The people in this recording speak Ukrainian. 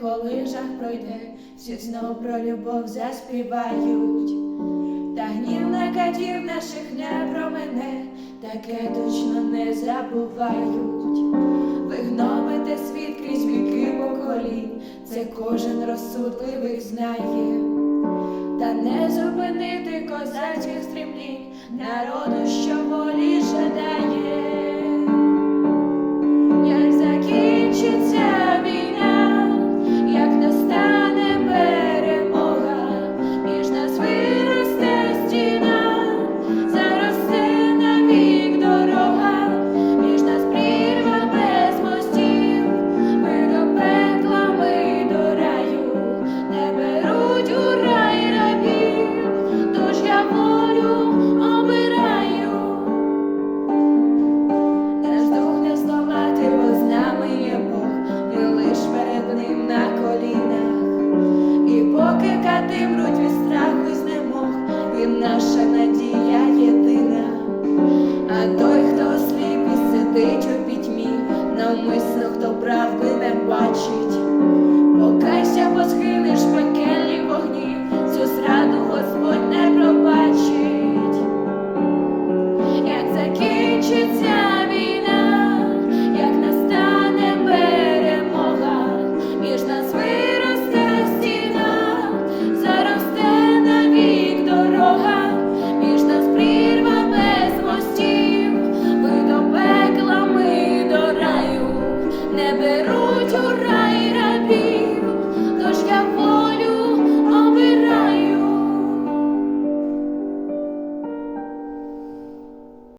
пройде, всі знов про любов заспівають. Та гнів на катів наших не промене, таке точно не забувають. Ви гнобите світ крізь віки поколінь, це кожен розсудливий знає. Та не зупинити козацьких стрімлінь, народу, що волі. ним на колінах, і поки кати мруть від страху і знемог, він наша надія єдина, а той, хто осліп і сидить у пітьмі, навмисно, хто правди не бачить.